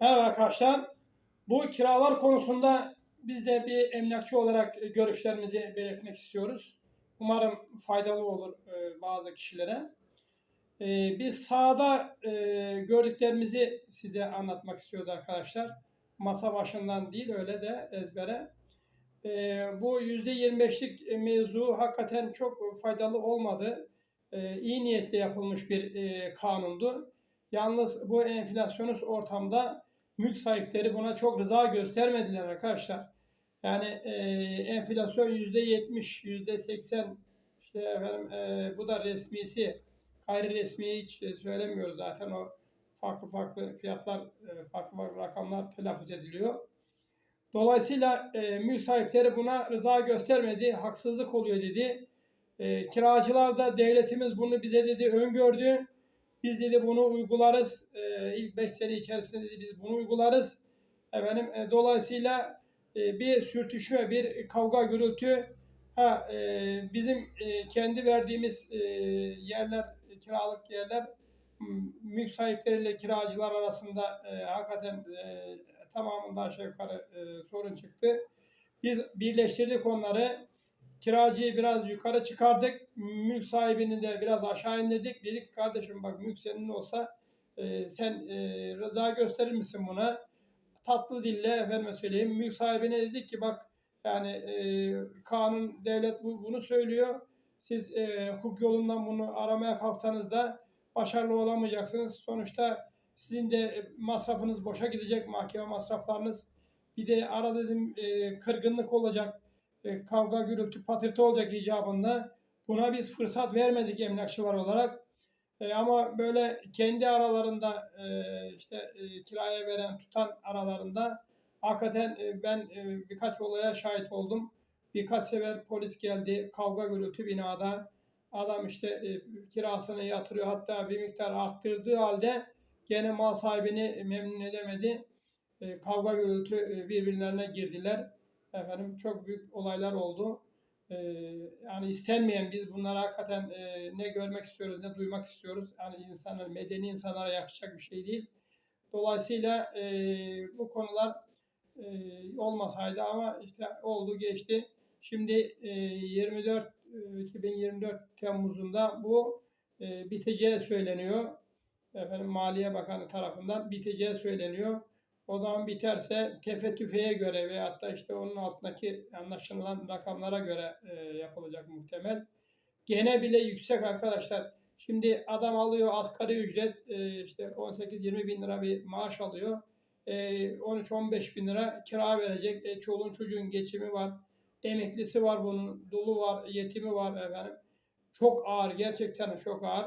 Merhaba arkadaşlar. Bu kiralar konusunda biz de bir emlakçı olarak görüşlerimizi belirtmek istiyoruz. Umarım faydalı olur e, bazı kişilere. E, Biz sahada e, gördüklerimizi size anlatmak istiyoruz arkadaşlar. Masa başından değil öyle de ezbere. Bu %25'lik mevzu hakikaten çok faydalı olmadı. İyi niyetle yapılmış bir kanundu. Yalnız bu enflasyonist ortamda mülk sahipleri buna çok rıza göstermediler arkadaşlar. Yani e, enflasyon yüzde yetmiş, yüzde seksen, işte efendim e, bu da resmisi, gayri resmiye hiç söylemiyoruz zaten o farklı farklı fiyatlar, e, farklı farklı rakamlar telaffuz ediliyor. Dolayısıyla e, mülk sahipleri buna rıza göstermedi, haksızlık oluyor dedi. E, kiracılar da devletimiz bunu bize dedi öngördü. Biz dedi bunu uygularız. E, ilk 5 sene içerisinde dedi biz bunu uygularız. Efendim e, dolayısıyla e, bir sürtüşme, bir kavga gürültü ha e, bizim e, kendi verdiğimiz e, yerler, kiralık yerler mülk sahipleriyle kiracılar arasında e, hakikaten e, tamamında aşağı yukarı e, sorun çıktı. Biz birleştirdik onları. Kiracıyı biraz yukarı çıkardık. Mülk sahibini de biraz aşağı indirdik. Dedik ki kardeşim bak mülk senin olsa e, sen e, rıza gösterir misin buna? Tatlı dille efendime söyleyeyim. Mülk sahibine dedik ki bak yani e, kanun devlet bu, bunu söylüyor. Siz e, hukuk yolundan bunu aramaya kalksanız da başarılı olamayacaksınız. Sonuçta sizin de masrafınız boşa gidecek mahkeme masraflarınız. Bir de ara dedim e, kırgınlık olacak e, kavga gürültü patırtı olacak icabında. Buna biz fırsat vermedik emlakçılar olarak. E, ama böyle kendi aralarında e, işte e, kiraya veren tutan aralarında hakikaten e, ben e, birkaç olaya şahit oldum. Birkaç sefer polis geldi kavga gürültü binada. Adam işte e, kirasını yatırıyor hatta bir miktar arttırdığı halde gene mal sahibini memnun edemedi. E, kavga gürültü e, birbirlerine girdiler efendim çok büyük olaylar oldu. Ee, yani istenmeyen biz bunları hakikaten e, ne görmek istiyoruz ne duymak istiyoruz. Yani insanlar medeni insanlara yakışacak bir şey değil. Dolayısıyla e, bu konular e, olmasaydı ama işte oldu geçti. Şimdi e, 24 e, 2024 Temmuz'unda bu e, biteceği söyleniyor. Efendim Maliye Bakanı tarafından biteceği söyleniyor. O zaman biterse tefe tüfeğe göre veyahut da işte onun altındaki anlaşılan rakamlara göre e, yapılacak muhtemel. Gene bile yüksek arkadaşlar. Şimdi adam alıyor asgari ücret e, işte 18-20 bin lira bir maaş alıyor. E, 13-15 bin lira kira verecek. E, çoluğun çocuğun geçimi var. Emeklisi var bunun. Dulu var. Yetimi var efendim. Çok ağır. Gerçekten çok ağır.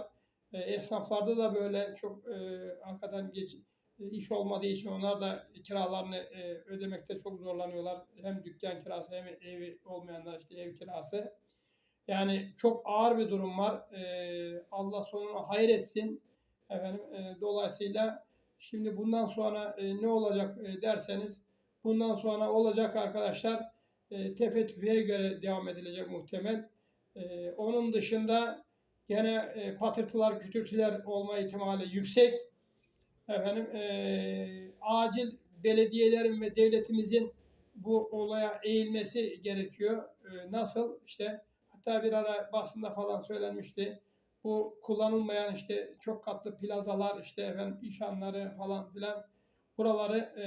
E, esnaflarda da böyle çok e, hakikaten geç, iş olmadığı için onlar da kiralarını e, ödemekte çok zorlanıyorlar. Hem dükkan kirası hem evi olmayanlar işte ev kirası. Yani çok ağır bir durum var. E, Allah sonunu hayır etsin. Efendim, e, dolayısıyla şimdi bundan sonra e, ne olacak e, derseniz bundan sonra olacak arkadaşlar e, tefe tüfeğe göre devam edilecek muhtemel. E, onun dışında gene e, patırtılar, kütürtüler olma ihtimali yüksek efendim e, acil belediyelerin ve devletimizin bu olaya eğilmesi gerekiyor. E, nasıl işte hatta bir ara basında falan söylenmişti. Bu kullanılmayan işte çok katlı plazalar işte efendim işanları falan filan buraları e,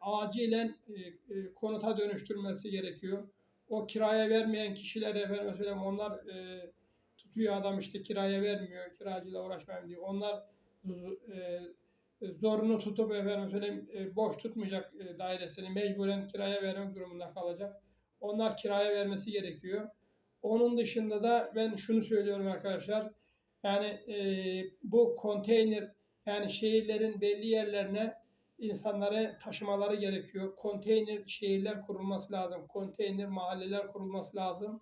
acilen e, e, konuta dönüştürülmesi gerekiyor. O kiraya vermeyen kişiler efendim söyleyeyim onlar e, tutuyor adam işte kiraya vermiyor, kiracıyla uğraşmayayım diyor. Onlar e, zorunu tutup efendim söyleyeyim e, boş tutmayacak e, dairesini mecburen kiraya vermek durumunda kalacak. Onlar kiraya vermesi gerekiyor. Onun dışında da ben şunu söylüyorum arkadaşlar. Yani e, bu konteyner yani şehirlerin belli yerlerine insanları taşımaları gerekiyor. Konteyner şehirler kurulması lazım. Konteyner mahalleler kurulması lazım.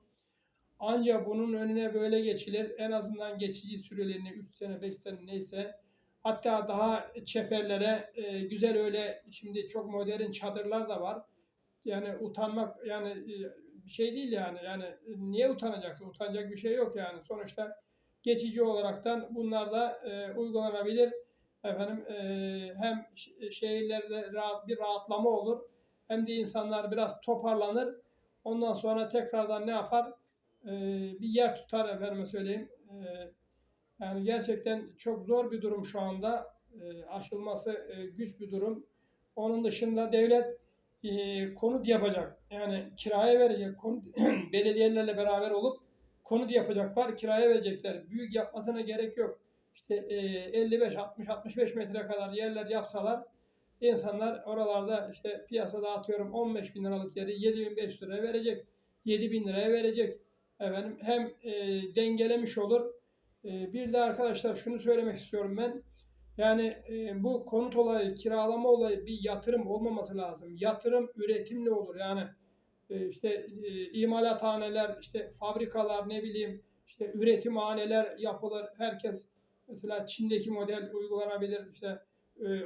Ancak bunun önüne böyle geçilir. En azından geçici sürelerini 3 sene 5 sene neyse Hatta daha çeperlere e, güzel öyle şimdi çok modern çadırlar da var. Yani utanmak yani e, bir şey değil yani. Yani e, niye utanacaksın? Utanacak bir şey yok yani. Sonuçta geçici olaraktan bunlar da e, uygulanabilir. efendim e, hem ş- şehirlerde rahat bir rahatlama olur hem de insanlar biraz toparlanır. Ondan sonra tekrardan ne yapar? E, bir yer tutar efendime söyleyeyim. E, yani gerçekten çok zor bir durum şu anda. E, aşılması e, güç bir durum. Onun dışında devlet e, konut yapacak. Yani kiraya verecek. Konut, belediyelerle beraber olup konut yapacaklar. Kiraya verecekler. Büyük yapmasına gerek yok. İşte e, 55, 60, 65 metre kadar yerler yapsalar insanlar oralarda işte piyasada atıyorum 15 bin liralık yeri 7500 liraya verecek. 7 bin liraya verecek. Efendim hem e, dengelemiş olur. E, bir de arkadaşlar şunu söylemek istiyorum ben. Yani e, bu konut olayı, kiralama olayı bir yatırım olmaması lazım. Yatırım üretimle olur. Yani e, işte e, imalathaneler, işte fabrikalar ne bileyim, işte üretimhaneler yapılır. Herkes mesela Çin'deki model uygulanabilir. İşte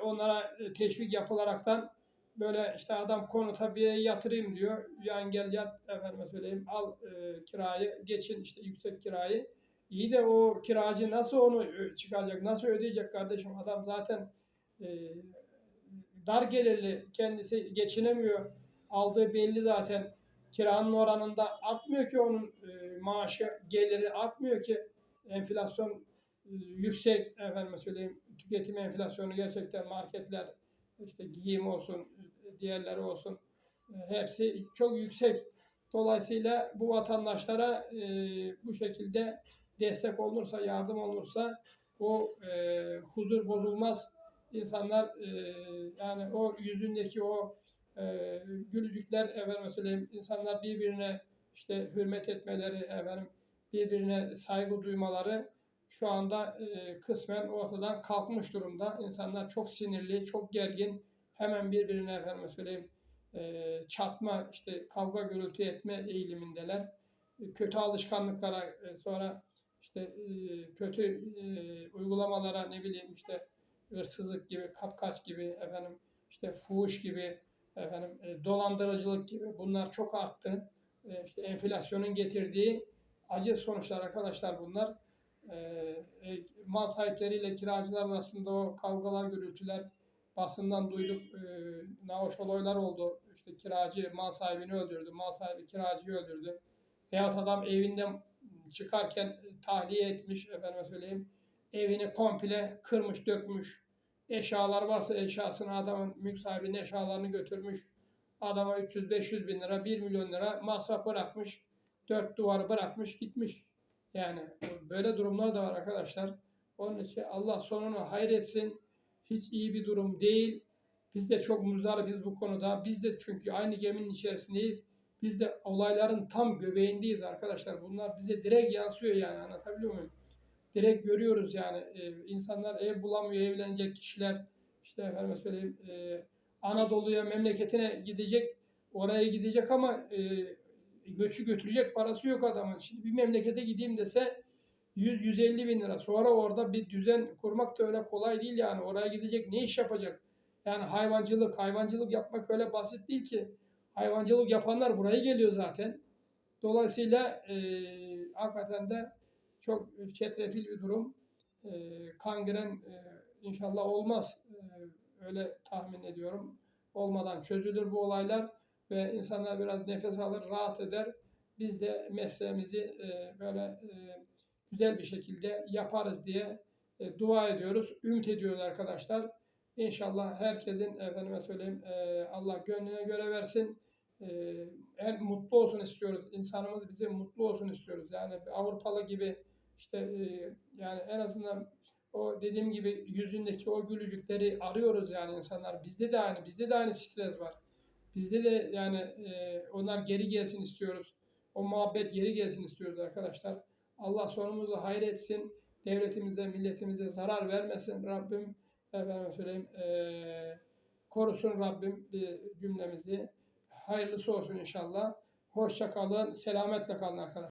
onlara teşvik yapılaraktan böyle işte adam konuta bir yatırayım diyor. Yani gel yat efendime söyleyeyim al e, kirayı geçin işte yüksek kirayı. İyi de o kiracı nasıl onu ö- çıkaracak, nasıl ödeyecek kardeşim? Adam zaten e, dar gelirli, kendisi geçinemiyor. Aldığı belli zaten. Kiranın oranında artmıyor ki onun e, maaşı, geliri artmıyor ki. Enflasyon e, yüksek, efendime söyleyeyim, tüketim enflasyonu gerçekten marketler, işte giyim olsun, diğerleri olsun, e, hepsi çok yüksek. Dolayısıyla bu vatandaşlara e, bu şekilde destek olursa, yardım olursa o e, huzur bozulmaz. İnsanlar e, yani o yüzündeki o e, gülücükler efendim söyleyeyim insanlar birbirine işte hürmet etmeleri efendim birbirine saygı duymaları şu anda e, kısmen ortadan kalkmış durumda. İnsanlar çok sinirli, çok gergin. Hemen birbirine efendim söyleyeyim e, çatma, işte kavga gürültü etme eğilimindeler. E, Kötü alışkanlıklara e, sonra işte kötü uygulamalara ne bileyim işte hırsızlık gibi, kapkaç gibi efendim işte fuhuş gibi efendim dolandırıcılık gibi bunlar çok arttı. E, işte enflasyonun getirdiği acı sonuçlar arkadaşlar bunlar. E, mal sahipleriyle kiracılar arasında o kavgalar, gürültüler basından duyduk. E, nahoş olaylar oldu. İşte kiracı mal sahibini öldürdü, mal sahibi kiracıyı öldürdü. Veyahut adam evinden çıkarken tahliye etmiş efendime söyleyeyim. Evini komple kırmış, dökmüş. Eşyalar varsa eşyasını adamın mülk sahibinin eşyalarını götürmüş. Adama 300-500 bin lira, 1 milyon lira masraf bırakmış. Dört duvarı bırakmış gitmiş. Yani böyle durumlar da var arkadaşlar. Onun için Allah sonunu hayretsin. Hiç iyi bir durum değil. Biz de çok muzdaribiz bu konuda. Biz de çünkü aynı geminin içerisindeyiz. Biz de olayların tam göbeğindeyiz arkadaşlar. Bunlar bize direkt yansıyor yani anlatabiliyor muyum? Direkt görüyoruz yani Ee, insanlar ev bulamıyor evlenecek kişiler işte efendime söyleyeyim e, Anadolu'ya memleketine gidecek oraya gidecek ama e, göçü götürecek parası yok adamın. Şimdi bir memlekete gideyim dese 100-150 bin lira. Sonra orada bir düzen kurmak da öyle kolay değil yani. Oraya gidecek ne iş yapacak? Yani hayvancılık, hayvancılık yapmak öyle basit değil ki. Hayvancılık yapanlar buraya geliyor zaten. Dolayısıyla e, hakikaten de çok çetrefil bir durum. E, kangren e, inşallah olmaz. E, öyle tahmin ediyorum. Olmadan çözülür bu olaylar ve insanlar biraz nefes alır, rahat eder. Biz de mesleğimizi e, böyle e, güzel bir şekilde yaparız diye e, dua ediyoruz. Ümit ediyoruz arkadaşlar. İnşallah herkesin efendime söyleyeyim e, Allah gönlüne göre versin. E, en mutlu olsun istiyoruz. İnsanımız bizi mutlu olsun istiyoruz. Yani Avrupalı gibi işte e, yani en azından o dediğim gibi yüzündeki o gülücükleri arıyoruz yani insanlar. Bizde de aynı, bizde de aynı stres var. Bizde de yani e, onlar geri gelsin istiyoruz. O muhabbet geri gelsin istiyoruz arkadaşlar. Allah sonumuzu hayretsin. Devletimize, milletimize zarar vermesin Rabbim. Efendim söyleyeyim e, korusun Rabbim bir cümlemizi. Hayırlısı olsun inşallah. Hoşça kalın, selametle kalın arkadaşlar.